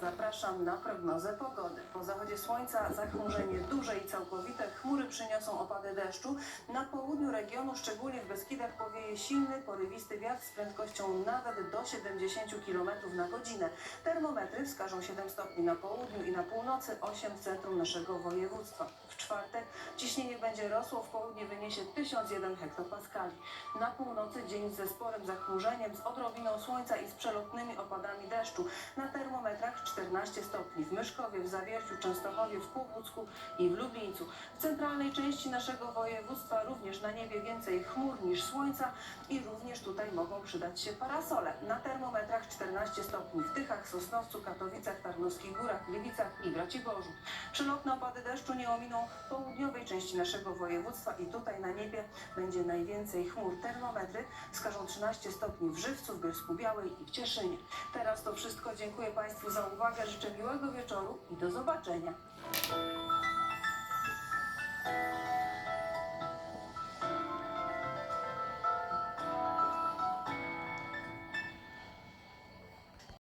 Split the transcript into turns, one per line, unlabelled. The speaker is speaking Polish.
zapraszam na prognozę pogody. Po zachodzie słońca zachmurzenie duże i całkowite. Chmury przyniosą opady deszczu. Na południu regionu, szczególnie w Beskidach, powieje silny, porywisty wiatr z prędkością nawet do 70 km na godzinę. Termometry wskażą 7 stopni na południu i na północy, 8 w centrum naszego województwa. W czwartek ciśnienie będzie rosło, w południe wyniesie 1001 hektopaskali. Na północy dzień ze sporym zachmurzeniem, z odrobiną słońca i z przelotnymi opadami deszczu. Na termometrach termometrach 14 stopni w Myszkowie, w Zawierciu, Częstochowie, w Kłobucku i w Lublińcu. W centralnej części naszego województwa również na niebie więcej chmur niż słońca i również tutaj mogą przydać się parasole. Na termometrach 14 stopni w Tychach, Sosnowcu, Katowicach, Tarnowskich Górach, Gliwicach i Raciborzu. Przelotne opady deszczu nie ominą południowej części naszego województwa i tutaj na niebie będzie najwięcej chmur. Termometry wskażą 13 stopni w Żywcu, w Bielsku Białej i w Cieszynie. Teraz to wszystko. Dziękuję Państwu za uwagę. Życzę miłego wieczoru i do zobaczenia.